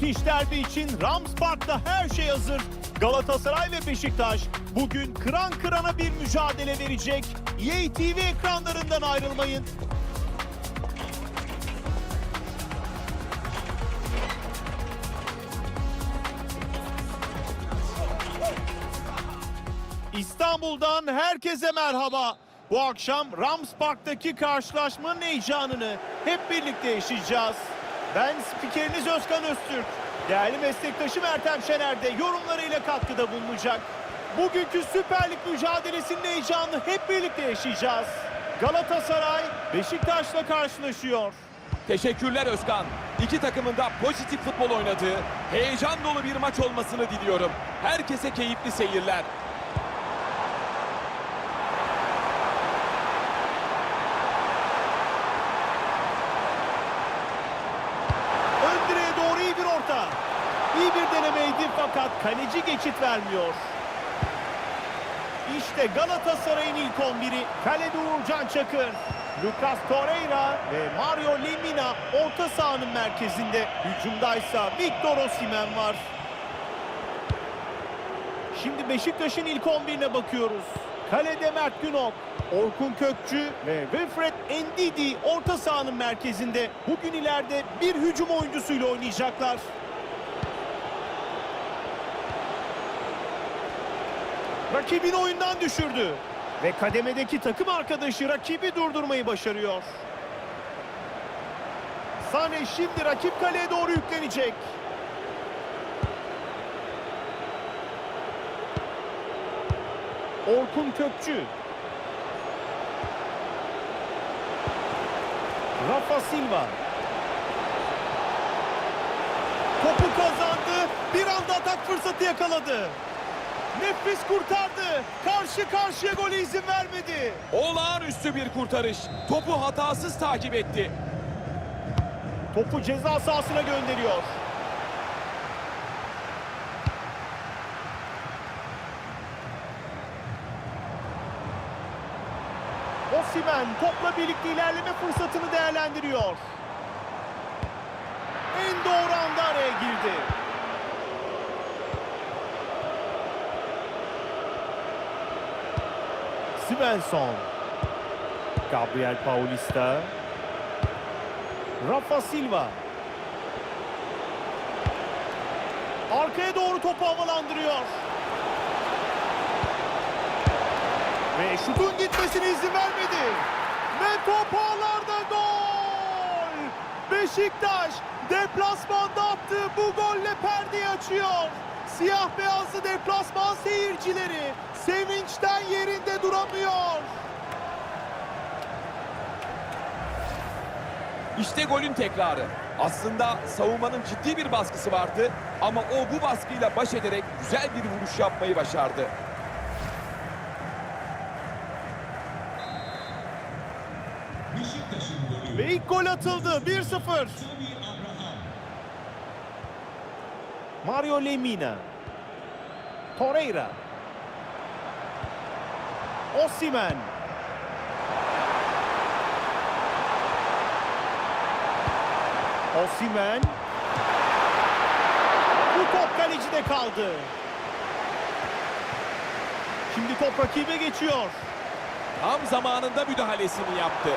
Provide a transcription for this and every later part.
Fiş derbi için Rams Park'ta her şey hazır. Galatasaray ve Beşiktaş bugün kıran kırana bir mücadele verecek. EA TV ekranlarından ayrılmayın. İstanbul'dan herkese merhaba. Bu akşam Rams Park'taki karşılaşmanın heyecanını hep birlikte yaşayacağız. Ben spikeriniz Özkan Öztürk. Değerli meslektaşım Ertem Şener de yorumlarıyla katkıda bulunacak. Bugünkü Süper Lig mücadelesinin heyecanını hep birlikte yaşayacağız. Galatasaray Beşiktaş'la karşılaşıyor. Teşekkürler Özkan. İki takımın da pozitif futbol oynadığı, heyecan dolu bir maç olmasını diliyorum. Herkese keyifli seyirler. Ön direğe doğru iyi bir orta. İyi bir denemeydi fakat kaleci geçit vermiyor. İşte Galatasaray'ın ilk 11'i. Kalede Uğurcan Çakır. Lucas Torreira ve Mario Lemina orta sahanın merkezinde. Hücumdaysa Victor Osimhen var. Şimdi Beşiktaş'ın ilk 11'ine bakıyoruz. Kalede Mert Günok, Orkun Kökçü ve Wilfred Ndidi orta sahanın merkezinde. Bugün ileride bir hücum oyuncusuyla oynayacaklar. Rakibini oyundan düşürdü. Ve kademedeki takım arkadaşı rakibi durdurmayı başarıyor. Sane şimdi rakip kaleye doğru yüklenecek. Orkun Kökçü. Rafa Silva. Topu kazandı. Bir anda atak fırsatı yakaladı. Nefis kurtardı. Karşı karşıya gole izin vermedi. Olağanüstü bir kurtarış. Topu hatasız takip etti. Topu ceza sahasına gönderiyor. Osimhen topla birlikte ilerleme fırsatını değerlendiriyor. En doğru anda araya girdi. Svensson. Gabriel Paulista. Rafa Silva. Arkaya doğru topu havalandırıyor. Ve şutun gitmesine izin vermedi. Ve top ağlarda gol! Beşiktaş deplasmanda attığı bu golle perdeyi açıyor. Siyah beyazlı deplasman seyircileri duramıyor. İşte golün tekrarı. Aslında savunmanın ciddi bir baskısı vardı ama o bu baskıyla baş ederek güzel bir vuruş yapmayı başardı. Beşiktaş'ın golü Ve ilk gol atıldı 1-0. Tammy Abraham. Mario Lemina. Torreira. Osimhen. Osimhen. Bu top kalecide kaldı. Şimdi top rakibe geçiyor. Tam zamanında müdahalesini yaptı.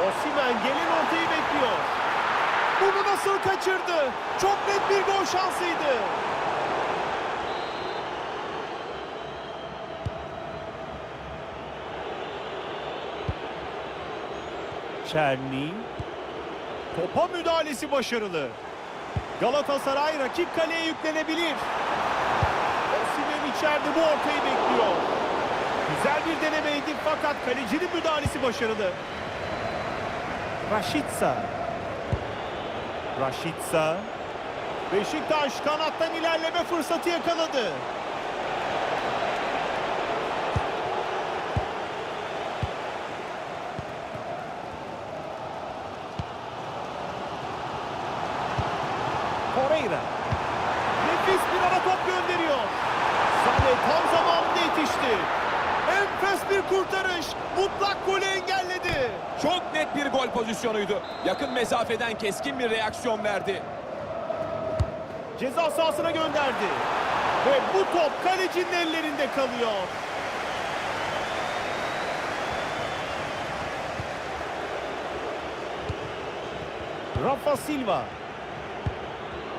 Osimhen gelen ortayı bekliyor. Bunu nasıl kaçırdı? Çok net bir gol şansıydı. Çerni. Topa müdahalesi başarılı. Galatasaray rakip kaleye yüklenebilir. Osimhen içeride bu ortayı bekliyor. Güzel bir denemeydi fakat kalecinin müdahalesi başarılı. Raşitsa. Raşitsa. Beşiktaş kanattan ilerleme fırsatı yakaladı. Torreira. Nefis bir ara top gönderiyor. Sane tam zamanında yetişti. Enfes bir kurtarış. Mutlak golü engelledi. Çok net bir gol pozisyonuydu. Yakın mesafeden keskin bir reaksiyon verdi. Ceza sahasına gönderdi. Ve bu top kalecinin ellerinde kalıyor. Rafa Silva.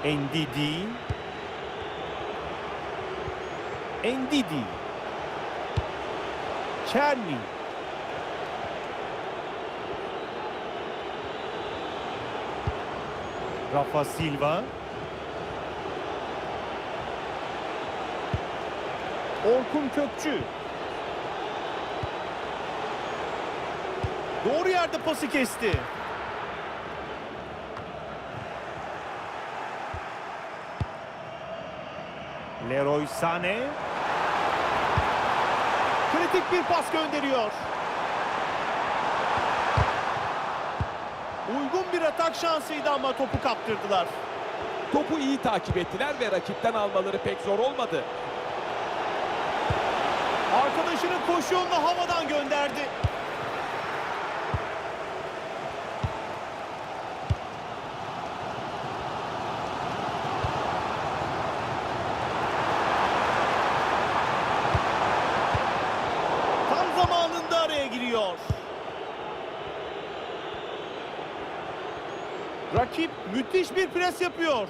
Ndidi. Ndidi. Çerni. Rafa Silva. Orkun Kökçü. Doğru yerde pası kesti. Leroy Sané. Kritik bir pas gönderiyor. Uygun bir atak şansıydı ama topu kaptırdılar. Topu iyi takip ettiler ve rakipten almaları pek zor olmadı. Arkadaşının koşu havadan gönderdi. Tam zamanında araya giriyor. Rakip müthiş bir pres yapıyor.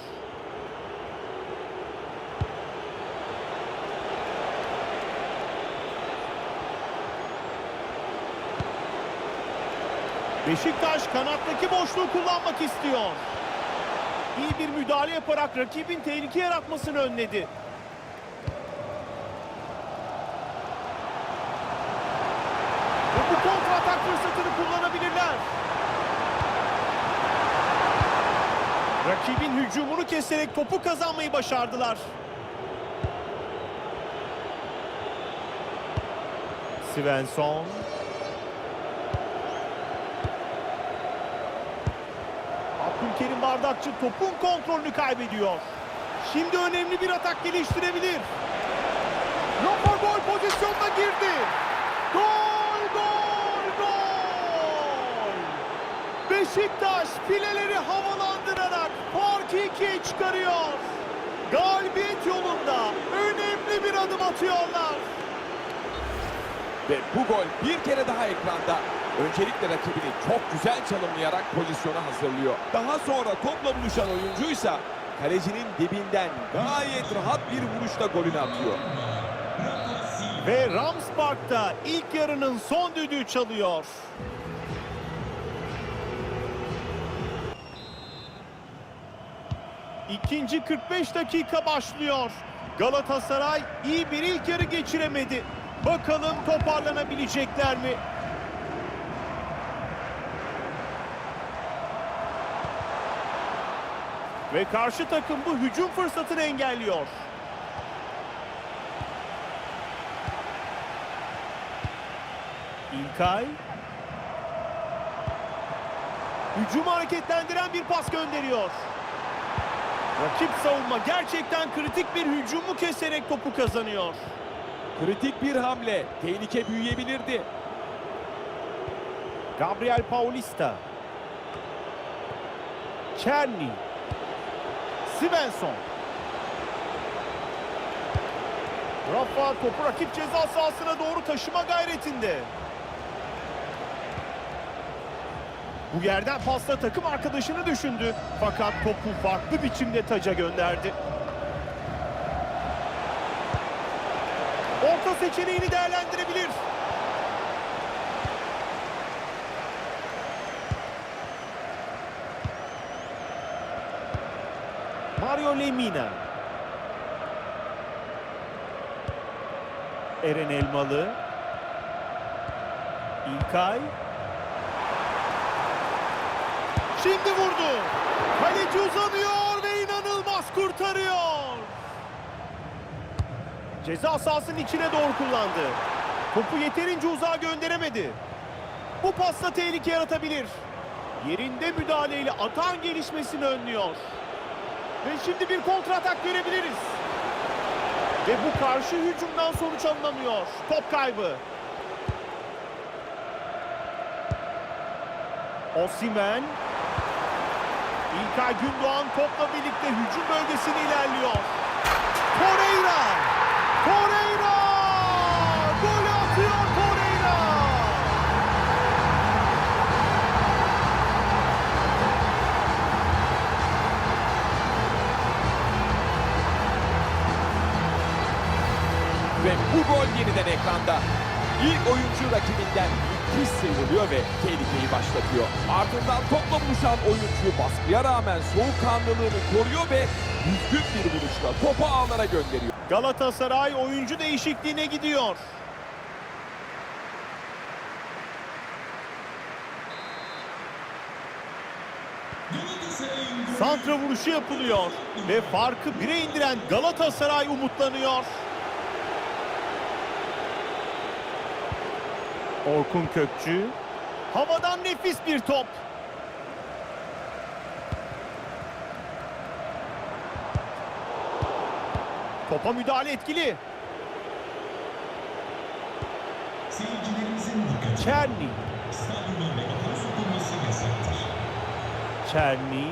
Beşiktaş kanattaki boşluğu kullanmak istiyor. İyi bir müdahale yaparak rakibin tehlike yaratmasını önledi. Bu kontra fırsatını kullanabilirler. Rakibin hücumunu keserek topu kazanmayı başardılar. Svensson. Abdülkerim Bardakçı topun kontrolünü kaybediyor. Şimdi önemli bir atak geliştirebilir. Rafa gol pozisyonuna girdi. Gol, gol! Beşiktaş fileleri havalandırarak farkı ikiye çıkarıyor. Galibiyet yolunda önemli bir adım atıyorlar. Ve bu gol bir kere daha ekranda. Öncelikle rakibini çok güzel çalımlayarak pozisyona hazırlıyor. Daha sonra topla buluşan oyuncuysa kalecinin dibinden gayet rahat bir vuruşla golünü atıyor. Ve Rams Park'ta ilk yarının son düdüğü çalıyor. İkinci 45 dakika başlıyor. Galatasaray iyi bir ilk yarı geçiremedi. Bakalım toparlanabilecekler mi? Ve karşı takım bu hücum fırsatını engelliyor. İlkay. Hücumu hareketlendiren bir pas gönderiyor. Rakip savunma gerçekten kritik bir hücumu keserek topu kazanıyor. Kritik bir hamle. Tehlike büyüyebilirdi. Gabriel Paulista. Çerni. Svensson. Rafa topu rakip ceza sahasına doğru taşıma gayretinde. Bu yerden pasla takım arkadaşını düşündü. Fakat topu farklı biçimde taca gönderdi. Orta seçeneğini değerlendirebilir. Mario Lemina. Eren Elmalı. İlkay. Şimdi vurdu. Kaleci uzanıyor ve inanılmaz kurtarıyor. Ceza sahasının içine doğru kullandı. Topu yeterince uzağa gönderemedi. Bu pasla tehlike yaratabilir. Yerinde müdahaleyle atağın gelişmesini önlüyor. Ve şimdi bir kontra atak görebiliriz. Ve bu karşı hücumdan sonuç alınamıyor. Top kaybı. Osimen. İlkay Gündoğan topla birlikte hücum bölgesine ilerliyor. Torreira! Torreira! Gol atıyor Torreira! Ve bu gol yeniden ekranda. İlk oyuncu rakibinden müthiş sıyrılıyor ve tehlikeyi başlatıyor. Ardından topla buluşan oyuncu baskıya rağmen soğukkanlılığını koruyor ve düzgün bir vuruşla topu ağlara gönderiyor. Galatasaray oyuncu değişikliğine gidiyor. Santra vuruşu yapılıyor ve farkı bire indiren Galatasaray umutlanıyor. Orkun Kökçü havadan nefis bir top. Topa müdahale etkili. seyircilerimizin dikkatine. Çerni. Megafon yasaktır. Çerni.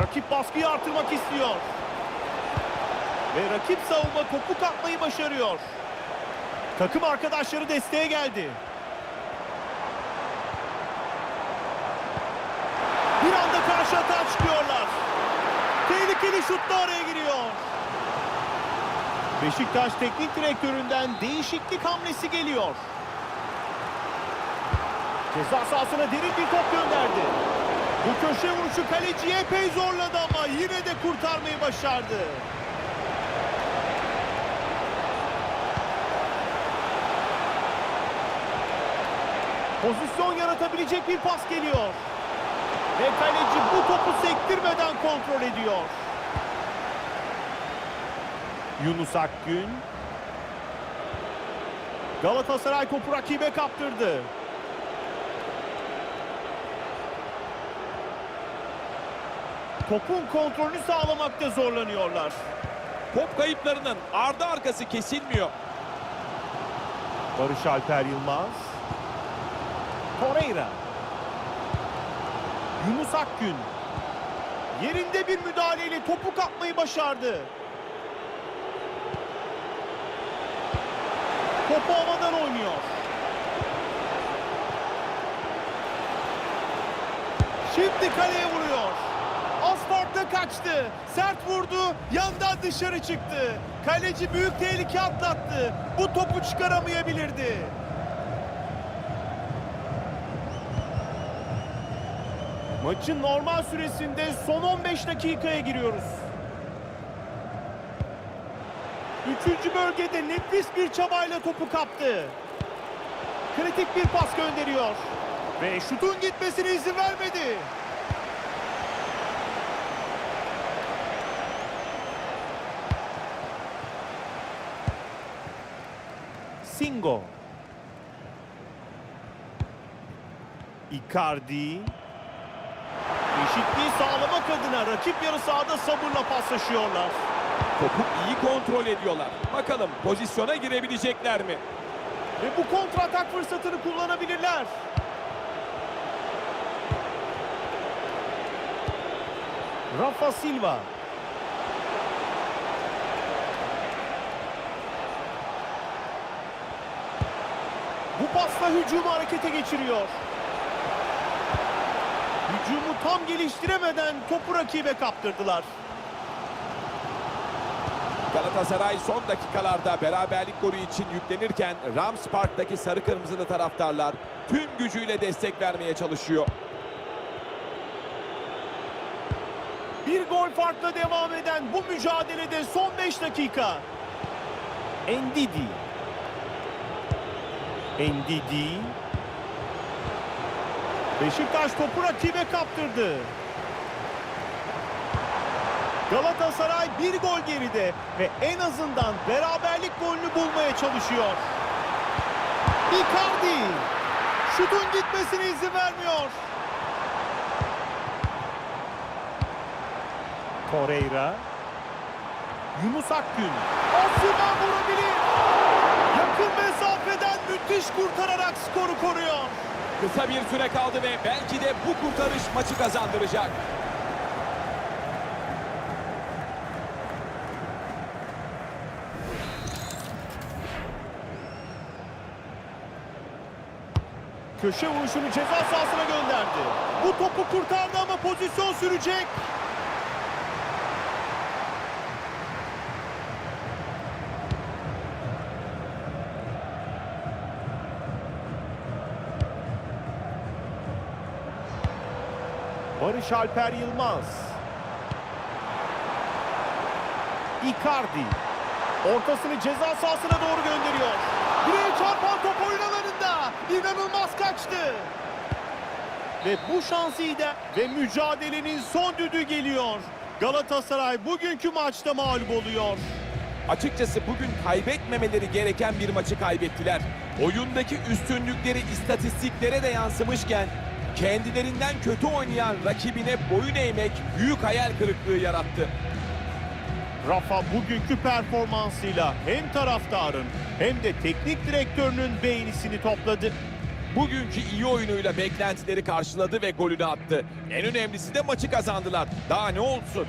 Rakip baskıyı artırmak istiyor. Ve rakip savunma topu kapmayı başarıyor. Takım arkadaşları desteğe geldi. Bir anda karşı atağa çıkıyorlar. Tehlikeli şut da araya giriyor. Beşiktaş teknik direktöründen değişiklik hamlesi geliyor. Ceza sahasına derin bir top gönderdi. Bu köşe vuruşu kaleciyi epey zorladı ama yine de kurtarmayı başardı. Pozisyon yaratabilecek bir pas geliyor. Ve kaleci bu topu sektirmeden kontrol ediyor. Yunus Akgün. Galatasaray topu rakibe kaptırdı. Topun kontrolünü sağlamakta zorlanıyorlar. Top kayıplarının ardı arkası kesilmiyor. Barış Alper Yılmaz. Torreira. Yunus Akgün. Yerinde bir müdahaleyle topu kapmayı başardı. Topu havadan oynuyor. Şimdi kaleye vuruyor. Az kaçtı. Sert vurdu. Yandan dışarı çıktı. Kaleci büyük tehlike atlattı. Bu topu çıkaramayabilirdi. Maçın normal süresinde son 15 dakikaya giriyoruz. Üçüncü bölgede nefis bir çabayla topu kaptı. Kritik bir pas gönderiyor. Ve şutun gitmesine izin vermedi. Singo. Icardi. Eşitliği sağlamak adına rakip yarı sahada sabırla paslaşıyorlar. Topu iyi kontrol ediyorlar. Bakalım pozisyona girebilecekler mi? Ve bu kontratak fırsatını kullanabilirler. Rafa Silva. Bu pasla hücumu harekete geçiriyor. Hücumu tam geliştiremeden topu rakibe kaptırdılar. Galatasaray son dakikalarda beraberlik golü için yüklenirken Rams Park'taki sarı kırmızılı taraftarlar tüm gücüyle destek vermeye çalışıyor. Bir gol farkla devam eden bu mücadelede son 5 dakika. Endidi. Endidi. Beşiktaş topu rakibe kaptırdı. Galatasaray bir gol geride ve en azından beraberlik golünü bulmaya çalışıyor. Icardi. Şutun gitmesine izin vermiyor. Torreira. Yunus Akgün. Osimhen vurabilir. Yakın mesafeden müthiş kurtararak skoru koruyor. Kısa bir süre kaldı ve belki de bu kurtarış maçı kazandıracak. Köşe vuruşunu ceza sahasına gönderdi. Bu topu kurtardı ama pozisyon sürecek. Barış Alper Yılmaz. Icardi. Ortasını ceza sahasına doğru gönderiyor. Direğe çarpan top oyun alanında. İnanılmaz kaçtı. Ve bu şansı iyi de ve mücadelenin son düdüğü geliyor. Galatasaray bugünkü maçta mağlup oluyor. Açıkçası bugün kaybetmemeleri gereken bir maçı kaybettiler. Oyundaki üstünlükleri istatistiklere de yansımışken kendilerinden kötü oynayan rakibine boyun eğmek büyük hayal kırıklığı yarattı. Rafa bugünkü performansıyla hem taraftarın hem de teknik direktörünün beğenisini topladı. Bugünkü iyi oyunuyla beklentileri karşıladı ve golünü attı. En önemlisi de maçı kazandılar. Daha ne olsun?